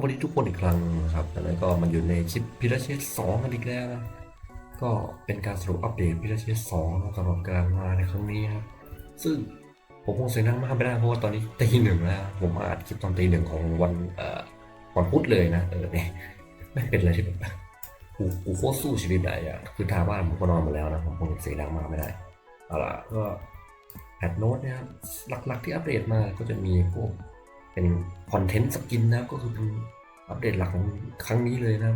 วัสดีทุกคนอีกครั้งนะครับแล้วก็มันอยู่ในคลิปพิราเชสสองกันอีกแล้วนะ ก็เป็นการสรุปอัปเดตพิราเชสสองสำหรับการมาในครั้งนี้ครับ ซึ่งผมคงเสียงดังมากไม่ได้เพราะว่าตอนนี้ตีหนึ่งแล้ว ผมมาอัดคลิปตอนตีหนึ่งของวันเอ่อวันพุธเลยนะ เออเนี่ยไม่เป็นอะไรที่แบบกูกูโคตรสู้ชีวิตได้อะคือทางบ้านผมก็นอนหมดแล้วนะผมคงเสียงดังมากไม่ได้เอาล่ะก็แพทโน้ตนะครับหลักๆที่อัปเดตมาก็จะมีพวก เป็นคอนเทนต์สกินนะก็คือเป็นอัปเดตหลักของครั้งนี้เลยนะ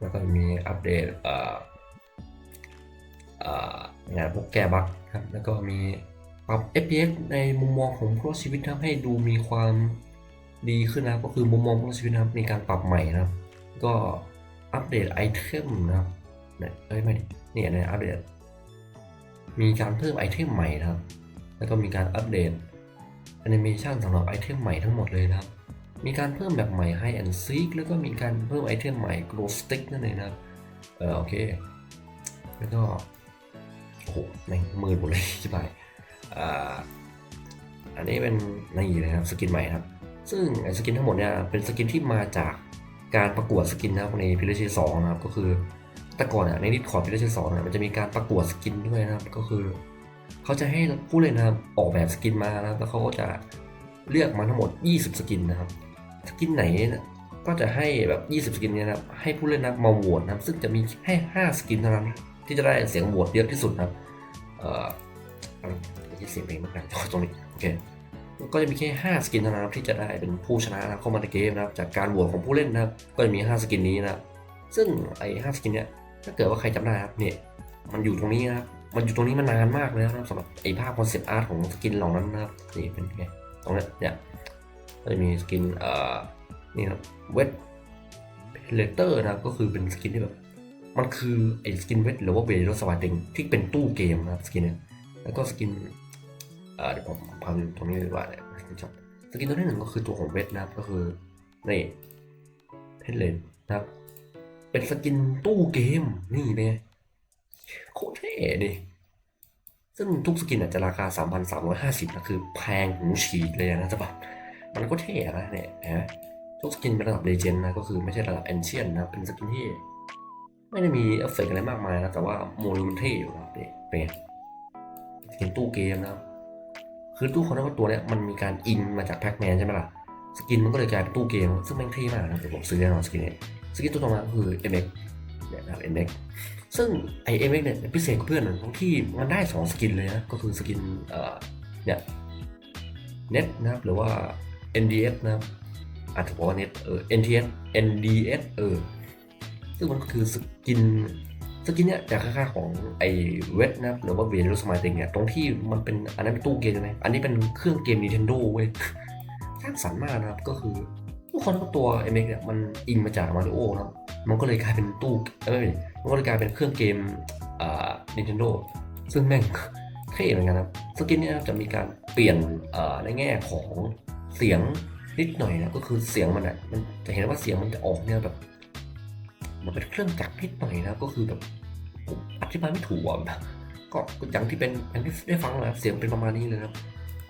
แล้วก็มีอัปเดตเอ่องานพวกแก้บั๊กครับแล้วก็มีปรับ FPS ในมุมมองของผู้ชีวิตนะครับให้ดูมีความดีขึ้นนะก็คือมุมมองผู้ชีวิตนะครับมีการปรับใหม่นะก็อัปเดตไอเทมนะครับเนี่ยเอ้ยไม่เนี่ยนี่ยอัปเดตมีการเพิ่มไอเทมใหม่นะครับ แล้วก็มีการอัปเดต แอนิเมชันสำหรับไอเทมใหม่ทั้งหมดเลยนะครับ มีการเพิ่มแบบใหม่ให้ and seek แล้วก็มีการเพิ่มไอเทมใหม่ glow stick นั่นเองนะครับ เออโอเค แล้วก็โอ้โหแม่งมืดหมดเลยชิบหายอ่าอันนี้เป็นนี่นะครับสกินใหม่ครับ ซึ่งไอสกินทั้งหมดเนี่ยเป็นสกินที่มาจากการประกวดสกินนะครับในพิลเลสองนะครับก็คือแต่ก่อนอะในดิสคอร์ดพิลเลสองเนี่ยมันจะมีการประกวดสกินด้วยนะครับก็คือ เขาจะให้ผู้เล่นนะครับออกแบบสกินมานะครับแล้วเขาก็จะเลือกมาทั้งหมด 20 สกินนะครับสกินไหนก็จะให้แบบ 20 สกินเนี่ยนะครับให้ผู้เล่นนะมาโหวตนะครับซึ่งจะมีให้ 5 สกินเท่านั้นที่จะได้เสียงโหวตเยอะที่สุดนะครับเอ่อเอาได้ยินเสียงเพลงมากตรงนี้โอเคก็จะมีแค่ 5 สกินเท่านั้นที่จะได้เป็นผู้ชนะนะเข้ามาในเกมนะครับจากการโหวตของผู้เล่นนะครับก็จะมี 5 สกินนี้นะซึ่งไอ้5สกินเนี่ยถ้าเกิดว่าใครจำได้ครับเนี่ยมันอยู่ตรงนี้นะครับ มันอยู่ตรงนี้มานานมากแล้วนะครับสำหรับไอ้ภาพคอนเซปต์อาร์ตของสกินเหล่านั้นนะครับนี่เป็นไงตรงนี้เนี่ยก็จะมีสกินเอ่อนี่ครับเวทเลเตอร์นะก็คือเป็นสกินที่แบบมันคือไอ้สกินเวทหรือว่าเวโรสวาติงที่เป็นตู้เกมนะครับสกินเนี่ยแล้วก็สกินเอ่อเดี๋ยวผมพาดูตรงนี้ดีกว่าเนี่ยสกินตัวที่หนึ่งก็คือตัวของเวทนะครับก็คือนี่เพชรเลนนะครับเป็นสกินตู้เกมนี่เนี่ยโคตรเท่ดิ ซึ่งทุกสกินอาจจะราคา 3,350นะคือแพงหูฉีกเลยนะจะแบบมันก็เท่นะเนี่ยนะทุกสกินเป็นระดับเลเจนด์นะก็คือไม่ใช่ระดับแอนเชียนนะเป็นสกินที่ ไม่ได้มีเอฟเฟกต์อะไรมากมายนะแต่ว่าโมดูมันเท่อยู่นะครับเป็นสกินตู้เกมนะคือตู้คอนเนอร์ตัวเนี้ยมันมีการอินมาจากแพ็กแมนใช่ไหมล่ะสกินมันก็เลยกลายเป็นตู้เกม ซึ่งแม่งเท่มากนะเดี๋ยวผมซื้อแน่นอนสกินนี้สกินตัวต่อมาคือ MX เนี่ยนะครับ MX ซึ่งไอ MX เมกเนี่ยพิเศษกว่าเพื่อนตรงที่มันได้2สกินเลยนะก็คือสกินเนี่ย Net นะครับหรือว่า NDS นะครับอาจจะบอกว่า Net เออ NTS NDS เออซึ่งมันก็คือสกินสกินเนี่ยจากค่าของไอเวทนะหรือว่าเวลูสมาติงเนี่ยตรงที่มันเป็นอันนั้นเป็นตู้เกมใช่ไหมอันนี้เป็นเครื่องเกม Nintendo เว้ยสร้างสรรค์มากนะครับก็คือทุกคนก็ตัว MX เนี่ยมันอิงมาจากมาริโอนะ มันก็เลยกลายเป็นตู้เอ้ยไม่มันก็เลยกลายเป็นเครื่องเกมอ่า Nintendo ซึ่งแม่งเท่เหมือนกันนะครับสกินเนี่ยจะมีการเปลี่ยนอ่อในแง่ของเสียงนิดหน่อยนะก็คือเสียงมันอะมันจะเห็นว่าเสียงมันจะออกเนี่ยแบบมันเป็นเครื่องจักรนิดหน่อยนะก็คือแบบผมอธิบายไม่ถูกอะก็อย่างที่เป็นอย่างที่ได้ฟังนะเสียงเป็นประมาณนี้เลยนะ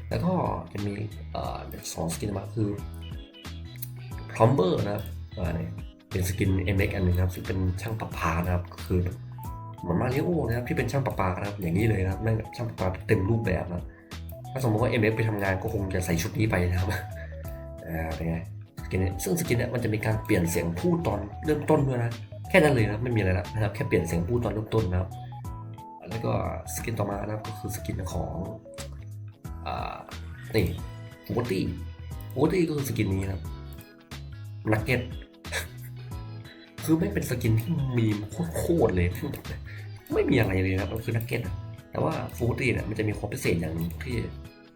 แล้วก็จะมีอ่อสองสกินมาคือ plumber นะครับอ่าเนี่ย เป็นสกิน MX อันหนึงครับซึ่งเป็นช่างประปานะครับก็คือเหมือนมาริโอนะครับที่เป็นช่างประปานะครับอย่างนี้เลยนะครับแม่งช่างประปาเต็มรูปแบบนะถ้าสมมติว่า MX ไปทำงานก็คงจะใส่ชุดนี้ไปนะครับอ่าเป็นไงสกินนี่ยซึ่งสกินเนี่ยมันจะมีการเปลี่ยนเสียงพูดตอนเริ่มต้นด้วยนะแค่นั้นเลยนะไม่มีอะไรแล้วนะครับแค่เปลี่ยนเสียงพูดตอนเริ่มต้นนะครับแล้วก็สกินต่อมานะครับก็คือสกินของอ่านี่ฟูตี้ฟูตี้ก็คือสกินนี้นะครับนักเก็ต คือไม่เป็นสกินที่มีโคตรเลยคือไม่มีอะไรเลยนะครับมันคือนักเก็ตอะแต่ว่าฟูตี้เนี่ยมันจะมีความพิเศษอย่างหนึงที่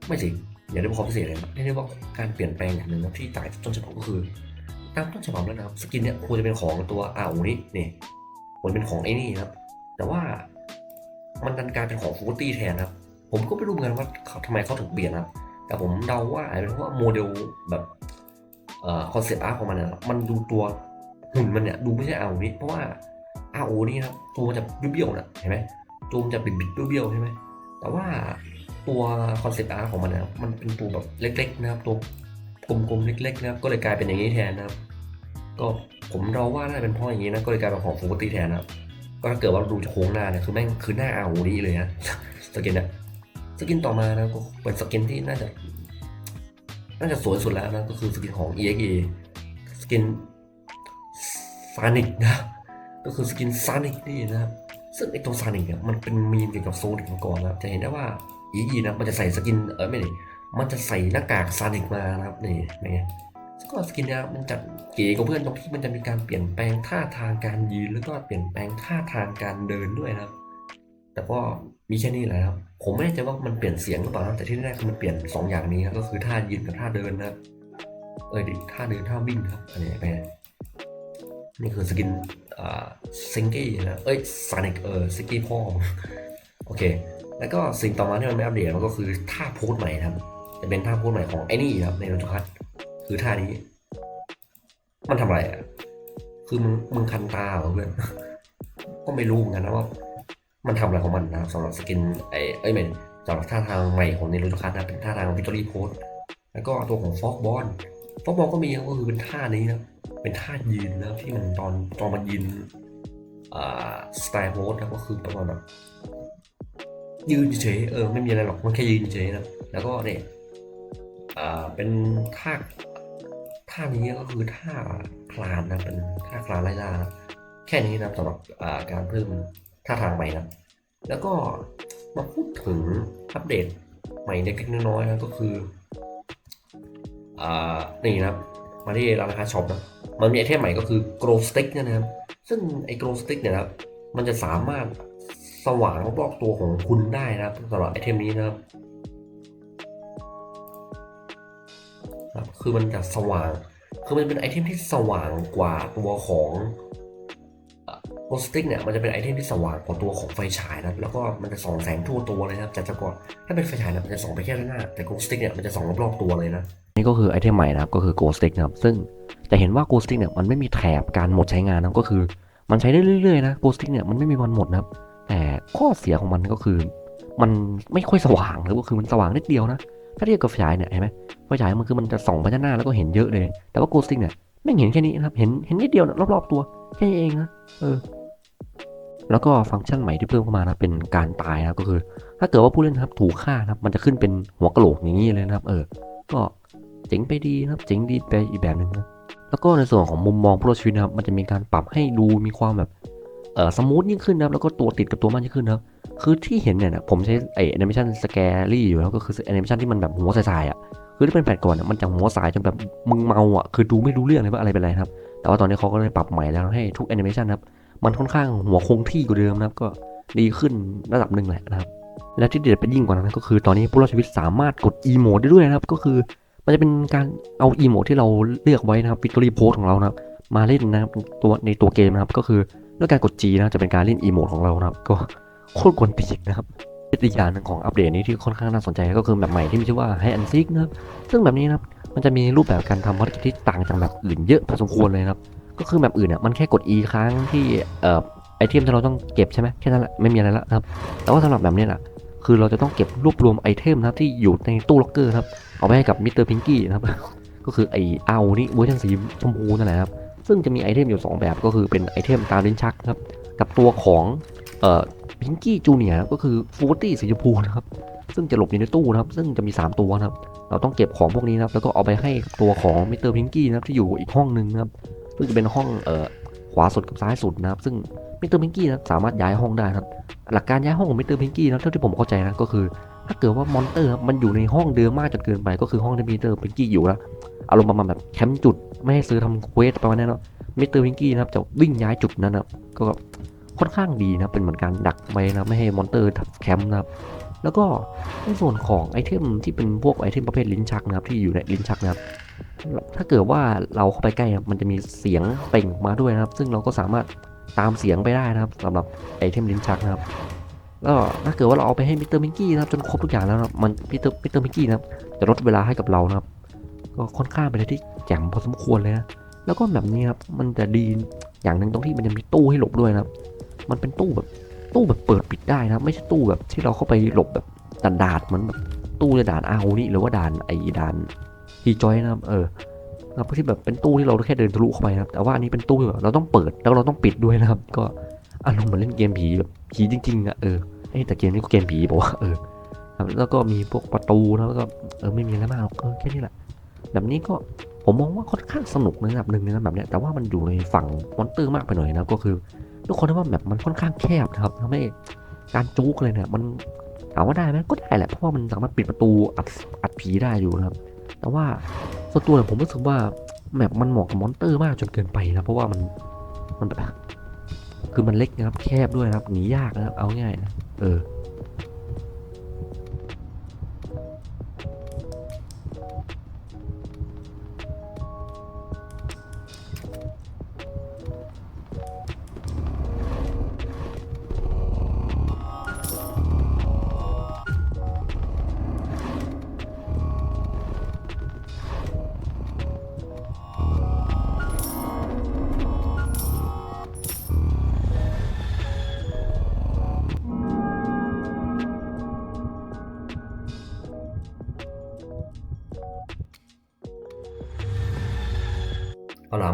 ไม่สิอย่าเรียกว่าความพิเศษเลยนะเรียกว่าการเปลี่ยนแปลงอย่างหนึ่งนะที่ต่างจากต้นฉบับก็คือตามต้นฉบับแล้วนะครับสกินเนี่ยควรจะเป็นของตัวอาอูนี่นี่ควรเป็นของไอ้นี่ครับ แต่ว่ามันดันกลายเป็นของฟูตี้แทนครับ ผมก็ไม่รู้เหมือนกันว่าเขาทำไมเขาถึงเปลี่ยนนะครับ แต่ผมเดาว่าอาจจะเป็นเพราะว่าโมเดลแบบคอนเซ็ปต์อาร์ตของมันเนี่ยมันดูตัว หุ่นมันเนี่ยดูไม่ใช่อาโอนี่เพราะว่าอาโอนี่นะครับตัวมันจะเบี้ยวๆนะเห็นไหมตัวมันจะบิดๆเบี้ยวๆใช่ไหมแต่ว่าตัวคอนเซ็ปต์อาร์ของมันนี่ยมันเป็นตัวแบบเล็ก ๆ นะครับ ตัวกลมๆเล็กๆนะครับก็เลยกลายเป็นอย่างนี้แทนนะครับ ก็ผมเราว่าน่าจะเป็นเพราะอย่างนี้นะก็เลยกลายเป็นของฟูกติแทนนะครับก็ถ้าเกิดว่าดูจากโครงหน้าเนี่ยคือแม่งคือหน้าอาโอริเลยนะสกินเนี่ยสกินต่อมานะก็เป็นสกินที่น่าจะน่าจะสวยสุดแล้วนะก็คือสกินของ EXE สกิน ซานิกนะ ก็คือสกินซานิกนี่นะครับ ซึ่งไอตัวซานิกเนี่ยมันเป็นมีมเกี่ยวกับโซนิกมาก่อนนะครับ จะเห็นได้ว่า EXE นะมันจะใส่สกินเออไม่ดิมันจะใส่หน้ากากซานิกมานะครับนี่นี่ไงก็สกินเนี่ยมันจะเก๋กว่าเพื่อนตรงที่มันจะมีการเปลี่ยนแปลงท่าทางการยืนแล้วก็เปลี่ยนแปลงท่าทางการเดินด้วยนะครับ แต่ก็มีแค่นี้แหละครับ ผมไม่แน่ใจว่ามันเปลี่ยนเสียงหรือเปล่านะแต่ที่แน่คือมันเปลี่ยนสองอย่างนี้ครับก็คือท่ายืนกับท่าเดินนะครับเออดิท่าเดินท่าวิ่งครับอันนี้ไป นี่คือสกินอ่าซิงกี้นะ เอ้ยซานิกเออซิงกี้พ่อ โอเค แล้วก็สิ่งต่อมาที่มันไม่อัปเดตมันก็คือท่าโพสใหม่ครับ จะเป็นท่าโพสใหม่ของไอ้นี่ครับในโรจูคัตคือท่านี้ มันทำอะไรอะ คือมึงมึงคันตาเหรอเพื่อน ก็ไม่รู้เหมือนกันนะว่า มันทำอะไรของมันนะครับสำหรับสกินไอ้เอ้ยไม่สำหรับท่าทางใหม่ของเนรูจูคัสนะเป็นท่าทางวิตอรี่โพสแล้วก็ตัวของฟอกบอลฟอกบอลก็มีก็คือเป็นท่านี้นะ เป็นท่ายืนนะที่มันตอนตอนมันยืนอ่าสไตล์โพสนะก็คือประมาณแบบยืนเฉยเออไม่มีอะไรหรอกมันแค่ยืนเฉยนะแล้วก็เนี่ยอ่าเป็นท่าท่านี้ก็คือท่าคลานนะเป็นท่าคลานไล่ล่านะแค่นี้นะสำหรับอ่าการเพิ่มท่าทางใหม่นะแล้วก็มาพูดถึงอัปเดตใหม่เล็กๆน้อยๆนะก็คืออ่านี่นะมาที่ร้านค้าช็อปนะ มันมีไอเทมใหม่ก็คือ glow stick เนี่ยนะครับ ซึ่งไอ้ glow stick เนี่ยนะครับมันจะสามารถสว่างรอบตัวของคุณได้นะครับสำหรับไอเทมนี้นะครับครับคือมันจะสว่าง คือมันเป็นไอเทมที่สว่างกว่าตัวของโกสติกเนี่ยมันจะเป็นไอเทมที่สว่างกว่าตัวของไฟฉายนะครับ แล้วก็มันจะส่องแสงทั่วตัวเลยนะครับจากแต่ก่อนถ้าเป็นไฟฉายเนี่ยมันจะส่องไปแค่ด้านหน้า แต่โกสติกเนี่ยมันจะส่องรอบๆตัวเลยนะ นี่ก็คือไอเทมใหม่นะครับก็คือ Ghost Stick นะครับซึ่งจะเห็นว่า Ghost Stick เนี่ยมันไม่มีแถบการหมดใช้งานนะก็คือ มันใช้ได้เรื่อยๆนะ Ghost Stick เนี่ยมันไม่มีวันหมดนะครับแต่ข้อเสียของมันก็คือ มันไม่ค่อยสว่างหรือก็คือมันสว่างนิดเดียวนะถ้าเทียบกับไฟฉายเนี่ยเห็นไหมไฟฉายมันคือมันจะส่องไปด้านหน้าแล้วก็เห็นเยอะเลย แต่ว่า Ghost Stick เนี่ยไม่เห็นแค่นี้นะครับเห็นเห็นนิดเดียวนะรอบๆตัวแค่นี้เองนะเออแล้วก็ฟังก์ชันใหม่ที่เพิ่มเข้ามานะเป็นการตายนะก็คือ ถ้าเกิดว่าผู้เล่นนะครับถูกฆ่านะครับมันจะขึ้นเป็นหัวกะโหลกอย่างนี้เลยนะครับ เออ ก็เจ๋งไปดีนะครับเจ๋งดีไปอีกแบบหนึ่งนะแล้วก็ในส่วนของมุมมองผู้รอดชีวิตนะครับ มันจะมีการปรับให้ดูมีความแบบเออสมูทยิ่งขึ้นนะครับ แล้วก็ตัวติดกับตัวมากยิ่งขึ้นนะครับคือที่เห็นเนี่ยนะผมใช้ไอแอนิเมชันสแกรี่อยู่แล้วก็คือแอนิเมชันที่มันแบบหัวใสๆอะคือที่เป็นแผ่นก่อนอะมันจะหัวสายจนแบบมึงเมาอะคือดูไม่รู้เรื่องเลยว่าอะไรเป็นอะไรนะครับ แต่ว่าตอนนี้เขาก็เลยปรับใหม่แล้วให้ทุกแอนิเมชันนะครับมันค่อนข้างหัวคงที่กว่าเดิมนะครับก็ดีขึ้นระดับหนึ่งแหละนะครับและที่เด็ดไปยิ่งกว่านั้นก็คือตอนนี้ผู้รอดชีวิตสามารถกดอีโมดได้ด้วยนะครับ ก็คือ มันจะเป็นการเอาอีโมดที่เราเลือกไว้นะครับวิกตอรี่โพสของเรานะครับ มาเล่นนะครับตัวในตัวเกมนะครับ ก็คือด้วยการกด G นะจะเป็นการเล่นอีโมดของเรานะครับ ก็โคตรกวนตีนนะครับอีกอย่างหนึ่งของอัปเดตนี้ที่ค่อนข้างน่าสนใจก็คือแบบใหม่ที่มีชื่อว่าไฮแอนซิกนะครับ ซึ่งแบบนี้นะครับมันจะมีรูปแบบการทำภารกิจที่ต่างจากแบบอื่นเยอะพอสมควรเลยนะครับ ก็คือแบบอื่นเนี่ยมันแค่กด E ค้างที่เอ่อไอเทมที่เราต้องเก็บใช่ไหมแค่นั้นแหละไม่มีอะไรแล้วนะครับ แต่ว่าสำหรับแบบนี้แหละคือเราจะต้องเก็บรวบรวมไอเทมนะครับที่อยู่ในตู้ล็อกเกอร์ครับ เอาไปให้กับมิสเตอร์พิงกี้นะครับ ก็คือไอเอานี่เวอร์ชันสีชมพูนั่นแหละครับ ซึ่งจะมีไอเทมอยู่ 2 แบบก็คือเป็นไอเทมตามลิ้นชักครับ กับตัวของเอ่อพิงกี้จูเนียก็คือฟูตี้สีชมพูนะครับ ซึ่งจะหลบอยู่ในตู้นะครับ ซึ่งจะมี 3 ตัวนะครับ เราต้องเก็บของพวกนี้นะครับ แล้วก็เอาไปให้ตัวของมิสเตอร์พิงกี้นะครับที่อยู่อีกห้องหนึ่งนะครับ ซึ่งจะเป็นห้องเอ่อขวาสุดกับซ้ายสุดนะครับ ซึ่งมิสเตอร์พิงกี้นะสามารถย้ายห้องได้นะครับ หลักการย้ายห้องของมิสเตอร์พิงกี้นะเท่าที่ผมเข้าใจนะก็คือ ถ้าเกิดว่ามอนเตอร์มันอยู่ในห้องเดิมมากจนเกินไป ก็คือห้องที่มิสเตอร์พิงกี้อยู่แล้วอารมณ์ประมาณแบบแคมป์จุดไม่ให้ซื้อทำเควสประมาณนั้นเนาะมิสเตอร์พิงกี้นะครับจะวิ่งย้ายจุดนั้นนะครับก็ค่อนข้างดีนะเป็นเหมือนการดักไว้นะไม่ให้มอนเตอร์แคมป์นะครับแล้วก็ในส่วนของไอเทมที่เป็นพวกไอเทมประเภทลิ้นชักนะครับที่อยู่ในลิ้นชักนะครับถ้าเกิดว่าเราเข้าไปใกล้ครับมันจะมีเสียงเป่งมาด้วยนะครับ ซึ่งเราก็สามารถตามเสียงไปได้นะครับสำหรับไอเทมลิ้นชักนะครับ แล้วถ้าเกิดว่าเราเอาไปให้มิสเตอร์มิงกี้นะครับจนครบทุกอย่างแล้วนะครับมันมิสเตอร์มิสเตอร์มิงกี้นะครับจะลดเวลาให้กับเรานะครับ ก็ค่อนข้างเป็นอะไรที่แจ่มพอสมควรเลยนะแล้วก็แบบนี้ครับมันจะดีอย่างหนึ่งตรงที่มันจะมีตู้ให้หลบด้วยนะครับ มันเป็นตู้แบบตู้แบบเปิดปิดได้นะครับไม่ใช่ตู้แบบที่เราเข้าไปหลบแบบด่านดาดเหมือนแบบตู้ในด่านอานี่หรือว่าด่านไอ้ด่านทีจอยนะครับเออนะครับที่แบบเป็นตู้ที่เราแค่เดินทะลุเข้าไปนะครับแต่ว่าอันนี้เป็นตู้ที่แบบเราต้องเปิดแล้วเราต้องปิดด้วยนะครับ ก็ อารมณ์เหมือนเล่นเกมผีแบบผีจริงๆอะเออเอ้ยแต่เกมนี้ก็เกมผีบอกว่าเออแล้วก็มีพวกประตูแล้วก็เออไม่มีอะไรมากหรอกเออแค่นี้แหละแบบนี้ก็ผมมองว่าค่อนข้างสนุกในระดับหนึ่งนะแบบเนี้ยแต่ว่ามันอยู่ในฝั่งมอนเตอร์มากไปหน่อยนะก็คือทุกคนว่าแบบมันค่อนข้างแคบนะครับทำให้การจุกเลยเนี่ยมันถามว่าได้ไหมก็ได้แหละเพราะว่ามันสามารถปิดประตูอัดอัดผีได้อยู่นะครับ แต่ว่าส่วนตัวเนี่ยผมรู้สึกว่าแมปมันเหมาะกับมอนเตอร์มากจนเกินไปนะเพราะว่ามันมันแบบ คือมันเล็กนะครับแคบด้วยนะครับหนียากนะครับเอาง่ายนะเออ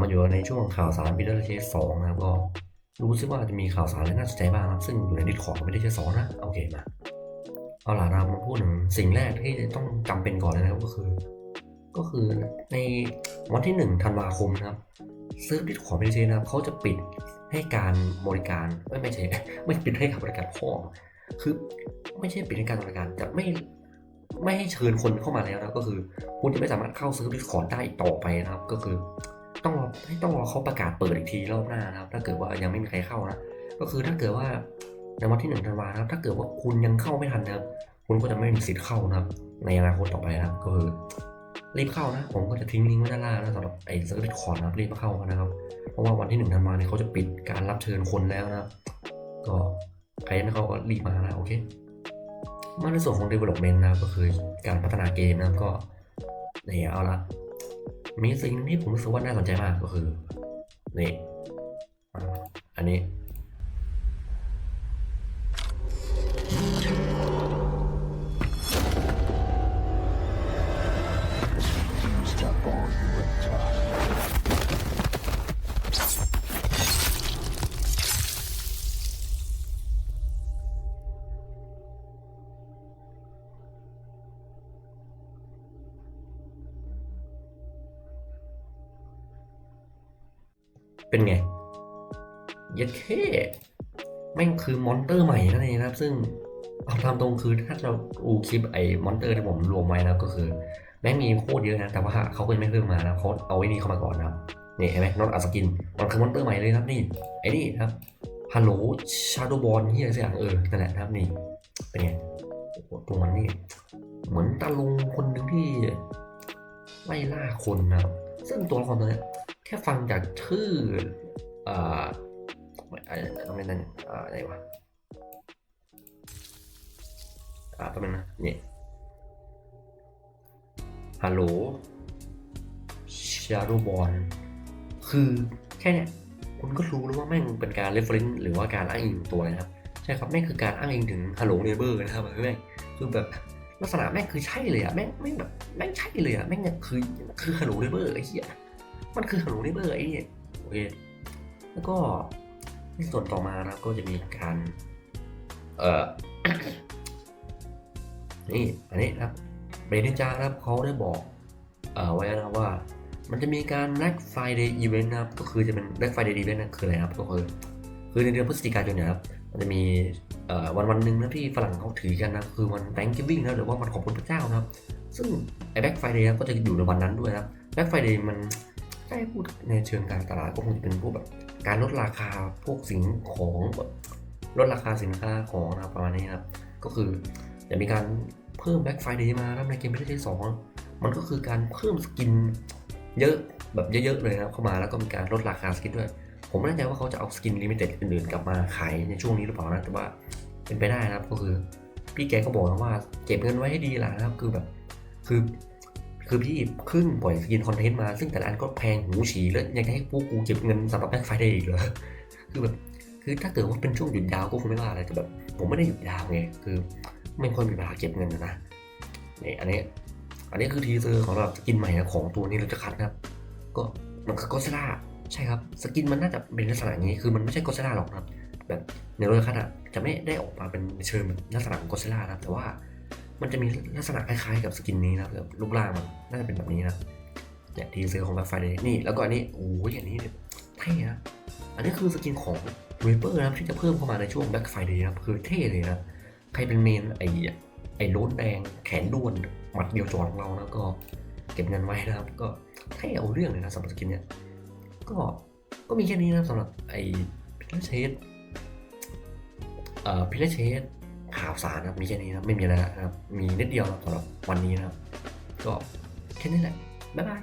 อยู่ในช่วงข่าวสารพิเตอร์เชสสองนะครับก็รู้สึกว่าจะมีข่าวสารอะไรน่าสนใจบ้างนะครับซึ่งอยู่ในดิสคอร์ดไม่ได้เชสสองนะโอเคมาเอาล่ะเรามาพูดถึงสิ่งแรกที่ต้องจำเป็นก่อนเลยนะครับก็คือ ก็คือในวันที่หนึ่งธันวาคมนะครับเซิร์ฟดิสคอร์ดไม่ได้เชนะครับเขาจะปิดให้การบริการไม่ไม่ใช่ไม่ปิดให้การบริการพ่อคือไม่ใช่ปิดให้การบริการจะไม่ไม่ให้เชิญคนเข้ามาแล้วนะก็คือ คุณจะไม่สามารถเข้าเซิร์ฟดิสคอร์ดได้ต่อไปนะครับ ก็คือ ต้องรอให้ต้องรอเขาประกาศเปิดอีกทีรอบหน้านะครับ ถ้าเกิดว่ายังไม่มีใครเข้านะก็คือถ้าเกิดว่าในวันที่หนึ่งธันวาครับ ถ้าเกิดว่าคุณยังเข้าไม่ทันนะครับ คุณก็จะไม่มีสิทธิ์เข้านะครับ ในอนาคตต่อไปนะครับ ก็คือรีบเข้านะ ผมก็จะทิ้งลิงก์ไว้ด้านล่างนะสำหรับไอ้เซิร์ฟดิคอร์นะครับรีบมาเข้านะครับ เพราะว่าวันที่หนึ่งธันวาเนี่ยเขาจะปิดการรับเชิญคนแล้วนะครับ ก็ใครยังไม่เข้าก็รีบมานะโอเค มาในส่วนของ development นะก็คือการพัฒนาเกมนะครับก็นี่เอาละ มีสิ่งหนึงที่ผมรู้สึกว่าน่าสนใจมากก็คือ นี่ อันนี้ ย็ดเข้แม่งคือมอนเตอร์ใหม่นั่นเองนะครับ ซึ่งเอาตามตรงคือถ้าเราดูคลิปไอ้มอนเตอร์ที่ผมรวมไว้นะก็คือ แม่งมีโคตรเยอะนะ แต่ว่าเขาก็ยังไม่เพิ่มมานะเขาเอาไอ้นี่เข้ามาก่อนนะนี่เห็นไหมนอตอัสกิน มันคือมอนเตอร์ใหม่เลยครับนี่ไอ้นี่ครับฮัลโหลชาโดบอลที่อะไรสักอย่างเออนั่นแหละครับนี่เป็นไงโอ้ตัวมันนี่เหมือนตาลุงคนหนึ่งที่ไล่ล่าคนนะซึ่งตัวละครตัวเนี้แค่ฟังจากชื่อเอะไรต้องเป็นนั่นอะไรวะอ่าแป๊บนึงนะนี่ฮัลโหลชาโดบอลคือแค่เนี้ยคุณก็รู้แล้วว่าแม่งเป็นการ reference หรือว่าการอ้างอิงตัวนะครับ ใช่ครับแม่งคือการอ้างอิงถึงฮัลโหลเนเบอร์นะครับแม่งคือแบบลักษณะแม่งคือใช่เลยอะแม่งแม่งแบบแม่งใช่เลยอะแม่งคือคือฮัลโหลเนเบอร์ไอ้เหี้ยมันคือฮัลโหลเนเบอร์ไอ้เนี่ยโอเคแล้วก็ ส่วนต่อมานะครับก็จะมีการ เอ่อ นี่ อันนี้ครับเบรนิจาครับเขาได้บอกเอ่อไว้นะครับว่า มันจะมีการ Black Friday Event นะครับ ก็คือจะเป็น Black Friday Event นั่นคืออะไรครับ ก็คือ คือในเดือนพฤศจิกายนเนี่ยครับ มันจะมีเอ่อวันวันหนึ่งนะที่ฝรั่งเขาถือกันนะ คือวัน Thanksgiving นะหรือว่าวันขอบคุณพระเจ้านะครับ ซึ่งไอ้ Black Friday นะก็จะอยู่ในวันนั้นด้วยนะครับ Black Friday มัน ถ้าให้พูดในเชิงการตลาดก็คงจะเป็นพวกแบบการลดราคาพวกสิ่งของแบบลดราคาสินค้าของนะครับประมาณนี้ครับ ก็คือจะมีการเพิ่ม Black Friday มาครับในเกม PlayStation 2มันก็คือการเพิ่มสกินเยอะแบบเยอะๆเลยนะครับเข้ามาแล้วก็มีการลดราคาสกินด้วย ผมไม่แน่ใจว่าเขาจะเอาสกินลิมิเต็ดอื่นๆกลับมาขายในช่วงนี้หรือเปล่านะแต่ว่าเป็นไปได้นะครับก็คือ พี่แกก็บอกนะว่าเก็บเงินไว้ให้ดีล่ะนะครับ คือแบบ คือ คือพี่เพิ่งปล่อยสกินคอนเทนต์มาซึ่งแต่ละอันก็แพงหูฉี่แล้วยังจะให้พวกกูเก็บเงินสำหรับแบ็คไฟเดย์อีกเหรอคือแบบคือถ้าเกิดว่าเป็นช่วงหยุดยาวก็คงไม่ว่าอะไรแต่แบบผมไม่ได้หยุดยาวไงคือไม่ค่อยมีเวลาเก็บเงินนะนะนี่อันนี้อันนี้คือทีเซอร์ของเราสกินใหม่ของตัวนี้เราจะคัดนะครับ ก็มันคือโกสลาใช่ครับสกินมันน่าจะเป็นลักษณะอย่างนี้คือมันไม่ใช่โกสลาหรอกนะครับ แบบในรยคัตอะจะไม่ได้ออกมาเป็นเชิงลักษณะของโกสลานะครับแต่ว่า มันจะมีลักษณะคล้ายๆกับสกินนี้นะครับแบบรูปร่างมันน่าจะเป็นแบบนี้นะเนี่ยทีเซอร์ของ Black Friday นี่แล้วก็อันนี้โอ้ยอันนี้เนี่ยเท่นะอันนี้คือสกินของ r เปอร์นะที่จะเพิ่มเข้ามาในช่วง Black Friday นะคือเท่เลยนะใครเป็นเมนไอ้ไอ้โล้นแดงแขนด้วนหมัดเดียวจอดของเรานะก็เก็บเงินไว้นะครับ ก็เท่เอาเรื่องเลยนะสำหรับสกินเนี่ยก็ก็มีแค่นี้นะสำหรับไอ้พิลเชสเอ่อพิลเชส ข่าวสารนะครับมีแค่นี้นะครับไม่มีอะไรแล้วนะครับ มีนิดเดียวสำหรับวันนี้นะครับ ก็แค่นี้แหละบ๊ายบาย